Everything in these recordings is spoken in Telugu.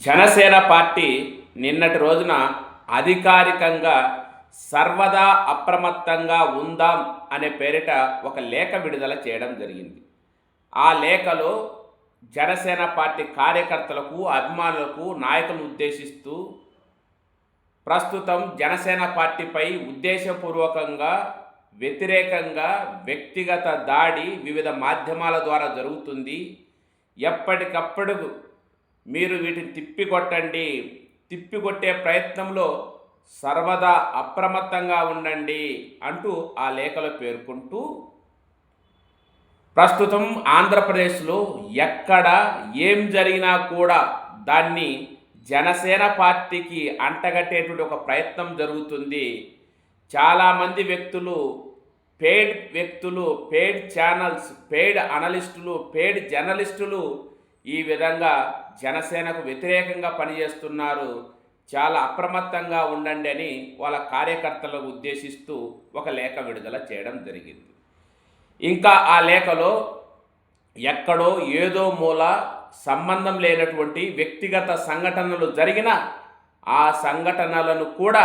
జనసేన పార్టీ నిన్నటి రోజున అధికారికంగా సర్వదా అప్రమత్తంగా ఉందాం అనే పేరిట ఒక లేఖ విడుదల చేయడం జరిగింది. ఆ లేఖలో జనసేన పార్టీ కార్యకర్తలకు అభిమానులకు నాయకులను ఉద్దేశిస్తూ ప్రస్తుతం జనసేన పార్టీపై ఉద్దేశపూర్వకంగా వ్యతిరేకంగా వ్యక్తిగత దాడి వివిధ మాధ్యమాల ద్వారా జరుగుతుంది. ఎప్పటికప్పుడు మీరు వీటిని తిప్పికొట్టండి. తిప్పికొట్టే ప్రయత్నంలో సర్వదా అప్రమత్తంగా ఉండండి అంటూ ఆ లేఖలో పేర్కొంటూ ప్రస్తుతం ఆంధ్రప్రదేశ్లో ఎక్కడ ఏం జరిగినా కూడా దాన్ని జనసేన పార్టీకి అంటగట్టేటువంటి ఒక ప్రయత్నం జరుగుతుంది. చాలామంది వ్యక్తులు పేడ్ వ్యక్తులు పేడ్ ఛానల్స్ పేడ్ అనలిస్టులు పేడ్ జర్నలిస్టులు ఈ విధంగా జనసేనకు వ్యతిరేకంగా పనిచేస్తున్నారు. చాలా అప్రమత్తంగా ఉండండి అని వాళ్ళ కార్యకర్తలను ఉద్దేశిస్తూ ఒక లేఖ విడుదల చేయడం జరిగింది. ఇంకా ఆ లేఖలో ఎక్కడో ఏదో మూల సంబంధం లేనటువంటి వ్యక్తిగత సంఘటనలు జరిగిన ఆ సంఘటనలను కూడా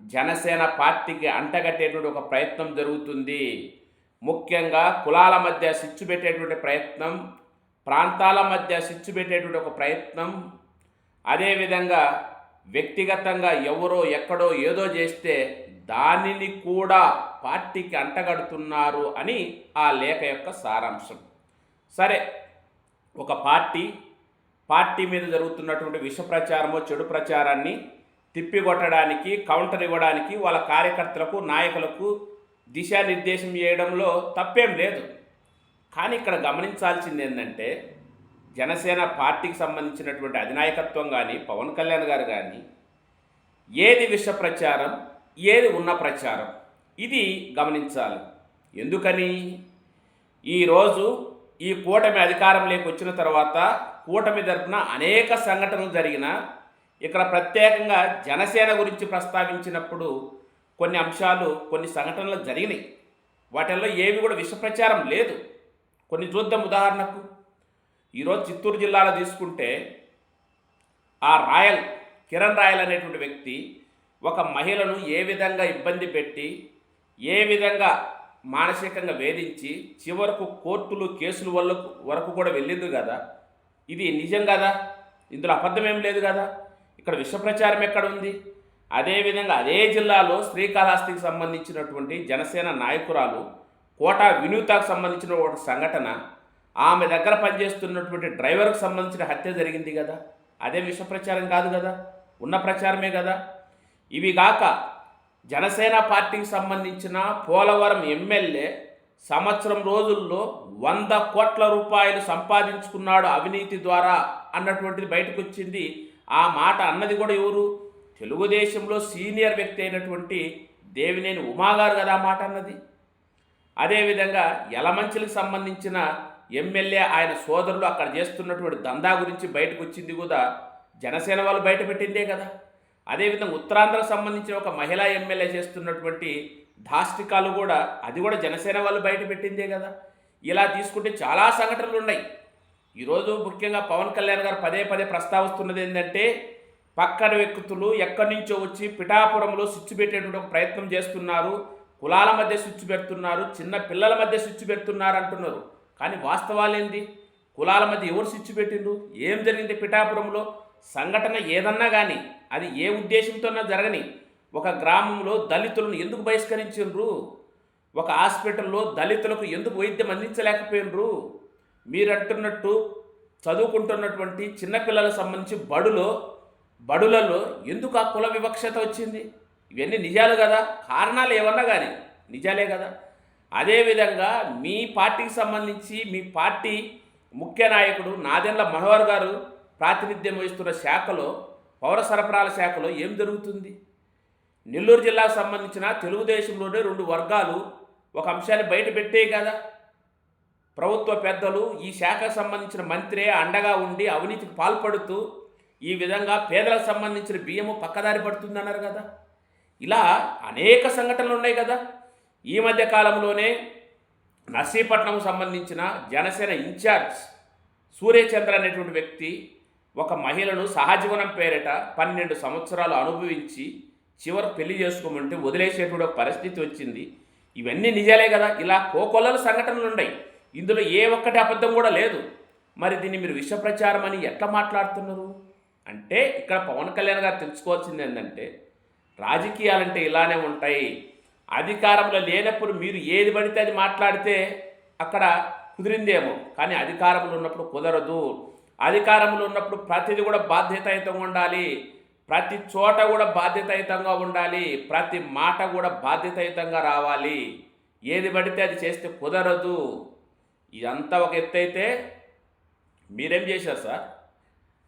జనసేన పార్టీకి అంటగట్టేటువంటి ఒక ప్రయత్నం జరుగుతుంది. ముఖ్యంగా కులాల మధ్య సిచ్చు పెట్టేటువంటి ప్రయత్నం ప్రాంతాల మధ్య సిచ్చు పెట్టేటువంటి ఒక ప్రయత్నం. అదేవిధంగా వ్యక్తిగతంగా ఎవరో ఎక్కడో ఏదో చేస్తే దానిని కూడా పార్టీకి అంటగడుతున్నారు అని ఆ లేఖ యొక్క సారాంశం. సరే ఒక పార్టీ పార్టీ మీద జరుగుతున్నటువంటి విష ప్రచారము చెడు ప్రచారాన్ని తిప్పికొట్టడానికి కౌంటర్ ఇవ్వడానికి వాళ్ళ కార్యకర్తలకు నాయకులకు దిశానిర్దేశం చేయడంలో తప్పేం లేదు. కానీ ఇక్కడ గమనించాల్సింది ఏంటంటే జనసేన పార్టీకి సంబంధించినటువంటి అధినాయకత్వం కానీ పవన్ కళ్యాణ్ గారు కానీ ఏది విష ప్రచారం ఏది ఉన్న ప్రచారం ఇది గమనించాలి. ఎందుకని? ఈరోజు ఈ కూటమి అధికారంలోకి వచ్చిన తర్వాత కూటమి తరపున అనేక సంఘటనలు జరిగిన ఇక్కడ ప్రత్యేకంగా జనసేన గురించి ప్రస్తావించినప్పుడు కొన్ని అంశాలు కొన్ని సంఘటనలు జరిగినాయి. వాటిల్లో ఏవి కూడా విష ప్రచారం లేదు. కొన్ని చూద్దాం ఉదాహరణకు ఈరోజు చిత్తూరు జిల్లాలో తీసుకుంటే ఆ రాయల్ కిరణ్ రాయల్ అనేటువంటి వ్యక్తి ఒక మహిళను ఏ విధంగా ఇబ్బంది పెట్టి ఏ విధంగా మానసికంగా వేధించి చివరకు కోర్టులు కేసులు వల్ల వరకు కూడా వెళ్ళింది కదా? ఇది నిజం కదా? ఇందులో అబద్ధం ఏం లేదు కదా? ఇక్కడ విషప్రచారం ఎక్కడ ఉంది? అదేవిధంగా అదే జిల్లాలో శ్రీకాళహస్తికి సంబంధించినటువంటి జనసేన నాయకురాలు కోటా వినూతకు సంబంధించిన ఒక సంఘటన ఆమె దగ్గర పనిచేస్తున్నటువంటి డ్రైవర్కు సంబంధించిన హత్య జరిగింది కదా. అదే విష ప్రచారం కాదు కదా. ఉన్న ప్రచారమే కదా. ఇవి గాక జనసేన పార్టీకి సంబంధించిన పోలవరం ఎమ్మెల్యే సంవత్సరం రోజుల్లో వంద కోట్ల రూపాయలు సంపాదించుకున్నాడు అవినీతి ద్వారా అన్నటువంటిది బయటకు వచ్చింది ఆ మాట అన్నది కూడా ఎవరు? తెలుగుదేశంలో సీనియర్ వ్యక్తి అయినటువంటి దేవినేని ఉమాగారు కదా ఆ మాట అన్నది. అదేవిధంగా యలమంచిలకు సంబంధించిన ఎమ్మెల్యే ఆయన సోదరులు అక్కడ చేస్తున్నటువంటి దందా గురించి బయటకు వచ్చింది కూడా జనసేన వాళ్ళు బయట పెట్టిందే కదా. అదేవిధంగా ఉత్తరాంధ్రకు సంబంధించిన ఒక మహిళా ఎమ్మెల్యే చేస్తున్నటువంటి దాష్టికాలు కూడా అది కూడా జనసేన వాళ్ళు బయట పెట్టిందే కదా. ఇలా తీసుకుంటే చాలా సంఘటనలు ఉన్నాయి. ఈరోజు ముఖ్యంగా పవన్ కళ్యాణ్ గారు పదే పదే ప్రస్తావిస్తున్నది ఏంటంటే పక్కన వ్యక్తులు ఎక్కడి నుంచో వచ్చి పిఠాపురంలో స్విచ్ పెట్టేటువంటి ప్రయత్నం చేస్తున్నారు. కులాల మధ్య స్విచ్ పెడుతున్నారు చిన్న పిల్లల మధ్య స్విచ్ పెడుతున్నారు అంటున్నారు. కానీ వాస్తవాలేంది కులాల మధ్య ఎవరు స్విచ్ పెట్టిండ్రు? ఏం జరిగింది పిఠాపురంలో? సంఘటన ఏదన్నా కానీ అది ఏ ఉద్దేశంతోనా జరగని ఒక గ్రామంలో దళితులను ఎందుకు బహిష్కరించిండ్రు? ఒక హాస్పిటల్లో దళితులకు ఎందుకు వైద్యం అందించలేకపోయినరు? మీరు అంటున్నట్టు చదువుకుంటున్నటువంటి చిన్నపిల్లలకు సంబంధించి బడులో బడులలో ఎందుకు ఆ కుల వివక్షత వచ్చింది? ఇవన్నీ నిజాలు కదా. కారణాలు ఏమన్నా కానీ నిజాలే కదా. అదేవిధంగా మీ పార్టీకి సంబంధించి మీ పార్టీ ముఖ్య నాయకుడు నాదెండ్ల మనోహర్ గారు ప్రాతినిధ్యం వహిస్తున్న శాఖలో పౌర సరఫరాల శాఖలో ఏం జరుగుతుంది? నెల్లూరు జిల్లాకు సంబంధించిన తెలుగుదేశంలోనే రెండు వర్గాలు ఒక అంశాన్ని బయట పెట్టే కదా. ప్రభుత్వ పెద్దలు ఈ శాఖకు సంబంధించిన మంత్రే అండగా ఉండి అవినీతికి పాల్పడుతూ ఈ విధంగా పేదలకు సంబంధించిన బియ్యము పక్కదారి పడుతుందన్నారు కదా. ఇలా అనేక సంఘటనలు ఉన్నాయి కదా. ఈ మధ్య కాలంలోనే నర్సీపట్నం సంబంధించిన జనసేన ఇన్ఛార్జ్ సూర్యచంద్ర అనేటువంటి వ్యక్తి ఒక మహిళను సహజీవనం పేరిట పన్నెండు సంవత్సరాలు అనుభవించి చివరి పెళ్ళి చేసుకోమంటే వదిలేసేటువంటి ఒక పరిస్థితి వచ్చింది. ఇవన్నీ నిజాలే కదా. ఇలా కోకొల్లల సంఘటనలు ఉన్నాయి. ఇందులో ఏ ఒక్కటి అబద్ధం కూడా లేదు. మరి దీన్ని మీరు విష ప్రచారం అని ఎట్లా మాట్లాడుతున్నారు? అంటే ఇక్కడ పవన్ కళ్యాణ్ గారు తెలుసుకోవాల్సింది ఏంటంటే రాజకీయాలంటే ఇలానే ఉంటాయి. అధికారంలో లేనప్పుడు మీరు ఏది పడితే అది మాట్లాడితే అక్కడ కుదిరిందేమో. కానీ అధికారంలో ఉన్నప్పుడు కుదరదు. అధికారంలో ఉన్నప్పుడు ప్రతిదీ కూడా బాధ్యతాయుతంగా ఉండాలి. ప్రతి చోట కూడా బాధ్యతాయుతంగా ఉండాలి. ప్రతి మాట కూడా బాధ్యతాయుతంగా రావాలి. ఏది పడితే అది చేస్తే కుదరదు. ఇదంతా ఒక ఎత్తు అయితే మీరేం చేశారు సార్?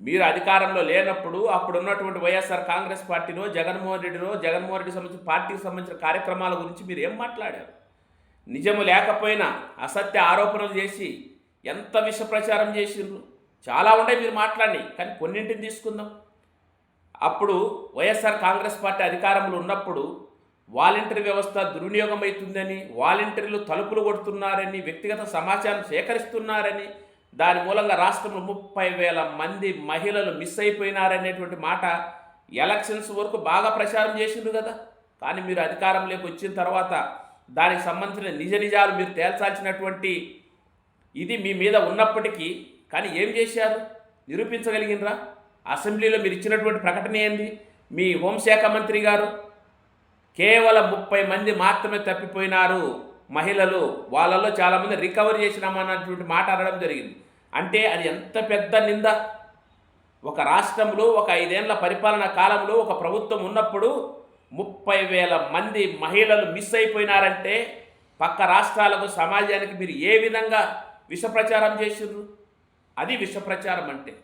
మీరు అధికారంలో లేనప్పుడు అప్పుడు ఉన్నటువంటి వైఎస్ఆర్ కాంగ్రెస్ పార్టీనో జగన్మోహన్ రెడ్డినో జగన్మోహన్ రెడ్డి సంబంధించిన పార్టీకి సంబంధించిన కార్యక్రమాల గురించి మీరు ఏం మాట్లాడారు? నిజము లేకపోయినా అసత్య ఆరోపణలు చేసి ఎంత విష ప్రచారం చేసిండ్రు చాలా ఉండే మీరు మాట్లాడి కానీ కొన్నింటిని తీసుకుందాం. అప్పుడు వైఎస్ఆర్ కాంగ్రెస్ పార్టీ అధికారంలో ఉన్నప్పుడు వాలంటరీ వ్యవస్థ దుర్వినియోగం అవుతుందని వాలంటీర్లు తలుపులు కొడుతున్నారని వ్యక్తిగత సమాచారం సేకరిస్తున్నారని దాని మూలంగా రాష్ట్రంలో ముప్పై వేల మంది మహిళలు మిస్ అయిపోయినారనేటువంటి మాట ఎలక్షన్స్ వరకు బాగా ప్రచారం చేసిండ్రు కదా. కానీ మీరు అధికారంలోకి వచ్చిన తర్వాత దానికి సంబంధించిన నిజ నిజాలు మీరు తేల్చాల్సినటువంటి ఇది మీ మీద ఉన్నప్పటికీ కానీ ఏం చేశారు? నిరూపించగలిగినరా అసెంబ్లీలో మీరు ఇచ్చినటువంటి ప్రకటన ఏంది? మీ హోంశాఖ మంత్రి గారు కేవలం ముప్పై మంది మాత్రమే తప్పిపోయినారు. మహిళలు వాళ్ళలో చాలామంది రికవర్ చేసినామన్నటువంటి మాట అనడం జరిగింది. అంటే అది ఎంత పెద్ద నింద. ఒక రాష్ట్రంలో ఒక ఐదేళ్ళ పరిపాలన కాలంలో ఒక ప్రభుత్వం ఉన్నప్పుడు ముప్పై వేల మంది మహిళలు మిస్ అయిపోయినారంటే పక్క రాష్ట్రాలకు సమాజానికి మీరు ఏ విధంగా విషప్రచారం చేసిర్రు? అది విషప్రచారం అంటే.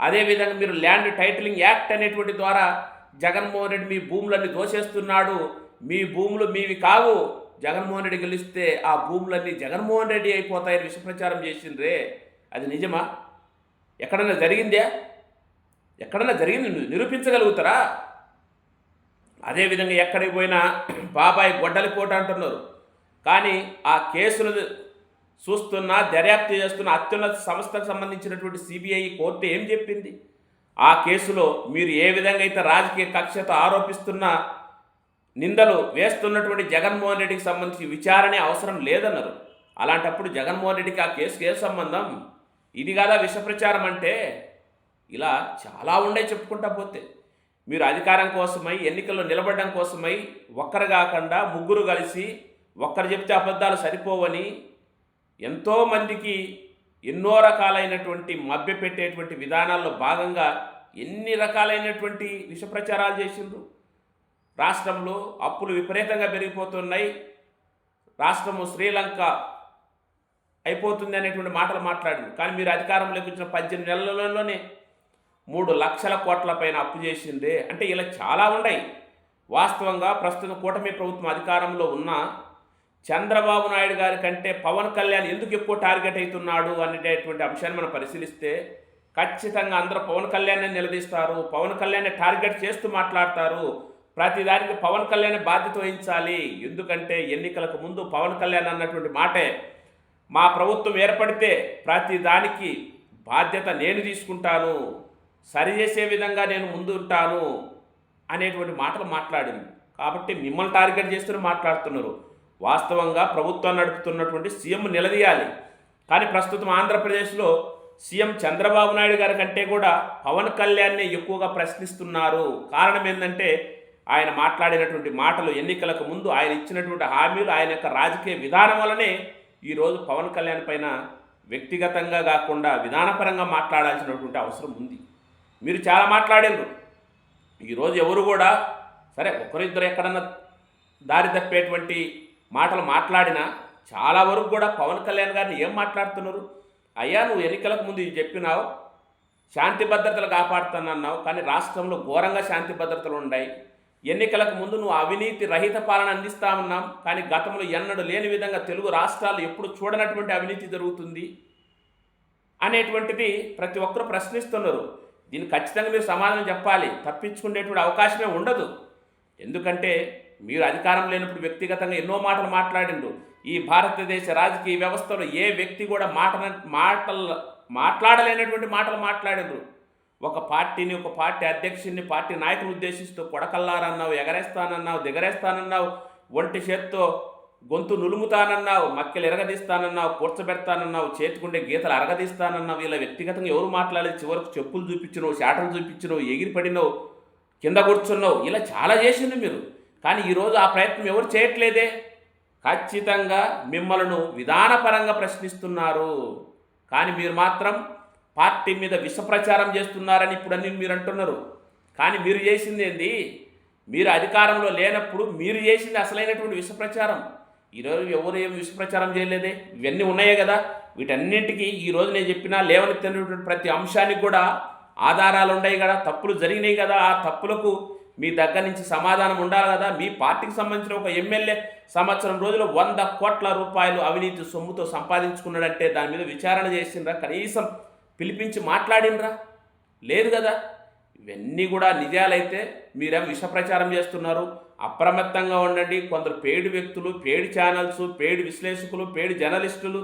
అదేవిధంగా మీరు ల్యాండ్ టైటిలింగ్ యాక్ట్ అనేటువంటి ద్వారా జగన్మోహన్ రెడ్డి మీ భూములన్నీ దోచేస్తున్నాడు మీ భూములు మీవి కావు. జగన్మోహన్ రెడ్డి గెలిస్తే ఆ భూములన్నీ జగన్మోహన్ రెడ్డి అయిపోతాయని విషప్రచారం చేసిండ్రే. అది నిజమా? ఎక్కడన్నా జరిగిందే? ఎక్కడన్నా జరిగింది? నిరూపించగలుగుతారా? అదేవిధంగా ఎక్కడికి పోయినా బాబాయ్ గొడ్డలి కోట అంటున్నారు. కానీ ఆ కేసులు చూస్తున్న దర్యాప్తు చేస్తున్న అత్యున్నత సంస్థకు సంబంధించినటువంటి సిబిఐ కోర్టు ఏం చెప్పింది? ఆ కేసులో మీరు ఏ విధంగా అయితే రాజకీయ కక్షతో ఆరోపిస్తున్న నిందలు వేస్తున్నటువంటి జగన్మోహన్ రెడ్డికి సంబంధించి విచారణ అవసరం లేదన్నారు. అలాంటప్పుడు జగన్మోహన్ రెడ్డికి ఆ కేసుకి ఏ సంబంధం? ఇది కాదా విషప్రచారం అంటే? ఇలా చాలా ఉండే చెప్పుకుంటా పోతే. మీరు అధికారం కోసమై ఎన్నికల్లో నిలబడడం కోసమై ఒక్కరు కాకుండా ముగ్గురు కలిసి ఒక్కరు చెప్తే అబద్ధాలు సరిపోవని ఎంతోమందికి ఎన్నో రకాలైనటువంటి మభ్యపెట్టేటువంటి విధానాల్లో భాగంగా ఎన్ని రకాలైనటువంటి విషప్రచారాలు చేసిండ్రు? రాష్ట్రంలో అప్పులు విపరీతంగా పెరిగిపోతున్నాయి. రాష్ట్రము శ్రీలంక అయిపోతుంది అనేటువంటి మాటలు మాట్లాడింది. కానీ మీరు అధికారంలోకి వచ్చిన పద్దెనిమిది నెలలలోనే మూడు లక్షల కోట్ల పైన అప్పు చేసిందే. అంటే ఇలా చాలా ఉన్నాయి. వాస్తవంగా ప్రస్తుతం కూటమి ప్రభుత్వం అధికారంలో ఉన్న చంద్రబాబు నాయుడు గారి కంటే పవన్ కళ్యాణ్ ఎందుకు ఎక్కువ టార్గెట్ అవుతున్నాడు అనేటటువంటి అంశాన్ని మనం పరిశీలిస్తే ఖచ్చితంగా అందరూ పవన్ కళ్యాణ్ నిలదీస్తారు. పవన్ కళ్యాణ్ టార్గెట్ చేస్తూ మాట్లాడతారు. ప్రతి దానికి పవన్ కళ్యాణ్ బాధ్యత వహించాలి. ఎందుకంటే ఎన్నికలకు ముందు పవన్ కళ్యాణ్ అన్నటువంటి మాటే మా ప్రభుత్వం ఏర్పడితే ప్రతి దానికి బాధ్యత నేను తీసుకుంటాను. సరిచేసే విధంగా నేను ముందు ఉంటాను అనేటువంటి మాటలు మాట్లాడింది. కాబట్టి మిమ్మల్ని టార్గెట్ చేస్తూనే మాట్లాడుతున్నారు. వాస్తవంగా ప్రభుత్వం నడుపుతున్నటువంటి సీఎం నిలదీయాలి. కానీ ప్రస్తుతం ఆంధ్రప్రదేశ్లో సీఎం చంద్రబాబు నాయుడు గారి కంటే కూడా పవన్ కళ్యాణ్ని ఎక్కువగా ప్రశ్నిస్తున్నారు. కారణం ఏంటంటే ఆయన మాట్లాడినటువంటి మాటలు ఎన్నికలకు ముందు ఆయన ఇచ్చినటువంటి హామీలు ఆయన యొక్క రాజకీయ విధానం వల్లనే ఈరోజు పవన్ కళ్యాణ్ పైన వ్యక్తిగతంగా కాకుండా విధానపరంగా మాట్లాడాల్సినటువంటి అవసరం ఉంది. మీరు చాలా మాట్లాడారు ఈరోజు ఎవరు కూడా సరే ఒకరిద్దరు ఎక్కడన్నా దారి తప్పేటువంటి మాటలు మాట్లాడినా చాలా వరకు కూడా పవన్ కళ్యాణ్ గారిని ఏం మాట్లాడుతున్నారు? అయ్యా నువ్వు ఎన్నికలకు ముందు ఇది చెప్పినావు శాంతి భద్రతలు కాపాడుతానన్నావు కానీ రాష్ట్రంలో ఘోరంగా శాంతి భద్రతలు ఉన్నాయి. ఎన్నికలకు ముందు నువ్వు అవినీతి రహిత పాలన అందిస్తా ఉన్నాం కానీ గతంలో ఎన్నడూ లేని విధంగా తెలుగు రాష్ట్రాలు ఎప్పుడు చూడనటువంటి అవినీతి జరుగుతుంది అనేటువంటిది ప్రతి ఒక్కరూ ప్రశ్నిస్తున్నారు. దీన్ని ఖచ్చితంగా మీరు సమాధానం చెప్పాలి. తప్పించుకునేటువంటి అవకాశమే ఉండదు. ఎందుకంటే మీరు అధికారం లేనప్పుడు వ్యక్తిగతంగా ఎన్నో మాటలు మాట్లాడిండు ఈ భారతదేశ రాజకీయ వ్యవస్థలో ఏ వ్యక్తి కూడా మాట మాటలు మాట్లాడలేనటువంటి మాటలు మాట్లాడిండ్రు. ఒక పార్టీని ఒక పార్టీ అధ్యక్షుడిని పార్టీ నాయకుని ఉద్దేశిస్తూ కొడకల్లారన్నావు ఎగరేస్తానన్నావు దిగరేస్తానన్నావు ఒంటి చేత్తో గొంతు నులుముతానన్నావు మక్కెలు ఎరగదీస్తానన్నావు కూర్చబెడతానన్నావు చేతికుండే గీతలు అరగదీస్తానన్నావు ఇలా వ్యక్తిగతంగా ఎవరు మాట్లాడలేదు చివరకు చెప్పులు చూపించినవు శాటలు చూపించినవు ఎగిరిపడినవు కింద కూర్చున్నావు ఇలా చాలా చేసింది మీరు. కానీ ఈరోజు ఆ ప్రయత్నం ఎవరు చేయట్లేదే? ఖచ్చితంగా మిమ్మల్ని విధానపరంగా ప్రశ్నిస్తున్నారు. కానీ మీరు మాత్రం పార్టీ మీద విష ప్రచారం చేస్తున్నారని ఇప్పుడు అన్ని మీరు అంటున్నారు. కానీ మీరు చేసింది ఏంది? మీరు అధికారంలో లేనప్పుడు మీరు చేసింది అసలైనటువంటి విష ప్రచారం ఈరోజు ఎవరు ఏం విష ప్రచారం చేయలేదే? ఇవన్నీ ఉన్నాయే కదా. వీటన్నింటికి ఈరోజు నేను చెప్పినా లేవనెత్తినటువంటి ప్రతి అంశానికి కూడా ఆధారాలు ఉన్నాయి కదా. తప్పులు జరిగినాయి కదా. ఆ తప్పులకు మీ దగ్గర నుంచి సమాధానం ఉండాలి కదా. మీ పార్టీకి సంబంధించిన ఒక ఎమ్మెల్యే సంవత్సరం రోజులు వంద కోట్ల రూపాయలు అవినీతి సొమ్ముతో సంపాదించుకున్నాడంటే దాని మీద విచారణ చేసిండ్రా కనీసం పిలిపించి మాట్లాడినరా లేదు కదా. ఇవన్నీ కూడా నిజాలైతే మీరేం విష ప్రచారం చేస్తున్నారు? అప్రమత్తంగా ఉండండి. కొందరు పేడు వ్యక్తులు పేడు ఛానల్స్ పేడు విశ్లేషకులు పేడు జర్నలిస్టులు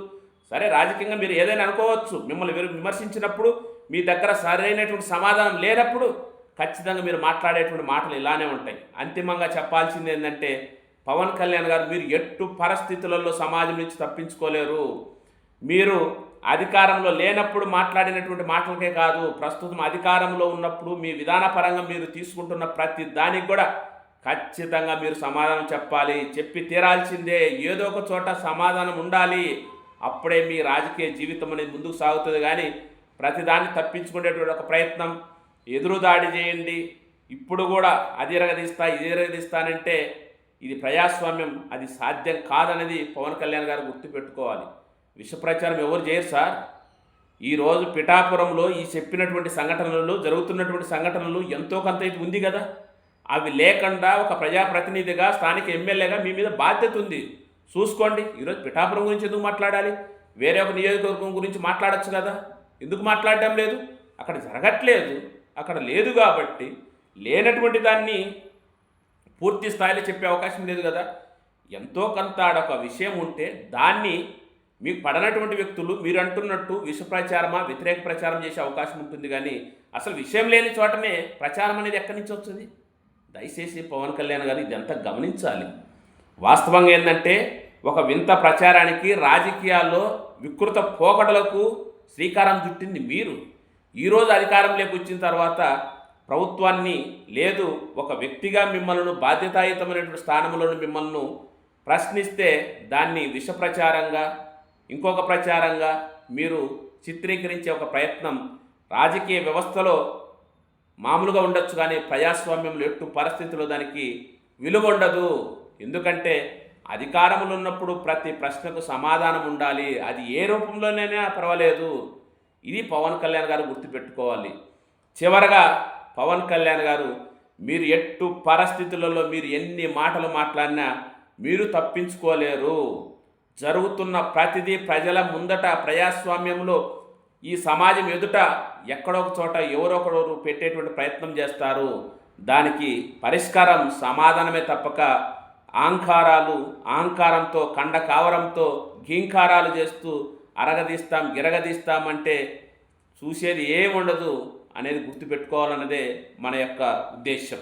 సరే రాజకీయంగా మీరు ఏదైనా అనుకోవచ్చు. మిమ్మల్ని విమర్శించినప్పుడు మీ దగ్గర సరైనటువంటి సమాధానం లేనప్పుడు ఖచ్చితంగా మీరు మాట్లాడేటువంటి మాటలు ఇలానే ఉంటాయి. అంతిమంగా చెప్పాల్సింది ఏంటంటే పవన్ కళ్యాణ్ గారు మీరు ఎట్టు పరిస్థితులలో సమాజం నుంచి తప్పించుకోలేరు. మీరు అధికారంలో లేనప్పుడు మాట్లాడినటువంటి మాటలకే కాదు ప్రస్తుతం అధికారంలో ఉన్నప్పుడు మీ విధానపరంగా మీరు తీసుకుంటున్న ప్రతి దానికి కూడా ఖచ్చితంగా మీరు సమాధానం చెప్పాలి. చెప్పి తీరాల్సిందే. ఏదో ఒక చోట సమాధానం ఉండాలి. అప్పుడే మీ రాజకీయ జీవితం అనేది ముందుకు సాగుతుంది. కానీ ప్రతిదాన్ని తప్పించుకునేటువంటి ఒక ప్రయత్నం ఎదురుదాడి చేయండి. ఇప్పుడు కూడా అది ఎరగదీస్తా ఇది ఎరగదీస్తానంటే ఇది ప్రజాస్వామ్యం. అది సాధ్యం కాదనేది పవన్ కళ్యాణ్ గారు గుర్తుపెట్టుకోవాలి. విషప్రచారం ఎవరు చేయరు సార్. ఈరోజు పిఠాపురంలో ఈ చెప్పినటువంటి సంఘటనలు జరుగుతున్నటువంటి సంఘటనలు ఎంతో కొంత అయితే ఉంది కదా. అవి లేకుండా ఒక ప్రజాప్రతినిధిగా స్థానిక ఎమ్మెల్యేగా మీ మీద బాధ్యత ఉంది. చూసుకోండి. ఈరోజు పిఠాపురం గురించి ఎందుకు మాట్లాడాలి? వేరే ఒక నియోజకవర్గం గురించి మాట్లాడచ్చు కదా. ఎందుకు మాట్లాడటం లేదు? అక్కడ జరగట్లేదు. అక్కడ లేదు కాబట్టి లేనటువంటి దాన్ని పూర్తి స్థాయిలో చెప్పే అవకాశం లేదు కదా. ఎంతో కొంత ఆడొక విషయం ఉంటే దాన్ని మీకు పడనటువంటి వ్యక్తులు మీరు అంటున్నట్టు విష ప్రచారమా వ్యతిరేక ప్రచారం చేసే అవకాశం ఉంటుంది కానీ అసలు విషయం లేని చోటనే ప్రచారం అనేది ఎక్కడి నుంచి వచ్చింది దయచేసి పవన్ కళ్యాణ్ గారు ఇదంతా గమనించాలి. వాస్తవంగా ఏంటంటే ఒక వింత ప్రచారానికి రాజకీయాల్లో వికృత పోకడలకు శ్రీకారం చుట్టింది మీరు. ఈరోజు అధికారంలోకి వచ్చిన తర్వాత ప్రభుత్వాన్ని లేదు ఒక వ్యక్తిగా మిమ్మల్ని బాధ్యతాయుతమైనటువంటి స్థానంలో మిమ్మల్ని ప్రశ్నిస్తే దాన్ని విష ప్రచారంగా ఇంకొక ప్రచారంగా మీరు చిత్రీకరించే ఒక ప్రయత్నం రాజకీయ వ్యవస్థలో మామూలుగా ఉండొచ్చు కానీ ప్రజాస్వామ్యంలో ఎట్టు పరిస్థితుల్లో దానికి విలువ ఉండదు. ఎందుకంటే అధికారములు ఉన్నప్పుడు ప్రతి ప్రశ్నకు సమాధానం ఉండాలి. అది ఏ రూపంలోనైనా పర్వాలేదు. ఇది పవన్ కళ్యాణ్ గారు గుర్తుపెట్టుకోవాలి. చివరగా పవన్ కళ్యాణ్ గారు మీరు ఎట్టు పరిస్థితులలో మీరు ఎన్ని మాటలు మాట్లాడినా మీరు తప్పించుకోలేరు. జరుగుతున్న ప్రతిదీ ప్రజల ముందట ప్రజాస్వామ్యంలో ఈ సమాజం ఎదుట ఎక్కడొక చోట ఎవరో పెట్టేటువంటి ప్రయత్నం చేస్తారు. దానికి పరిష్కారం సమాధానమే తప్పక. ఆంకారాలు ఆంకారంతో కండ కావరంతో గీంకారాలు చేస్తూ అరగదీస్తాం గిరగదీస్తామంటే చూసేది ఏముండదు అనేది గుర్తుపెట్టుకోవాలన్నదే మన యొక్క ఉద్దేశం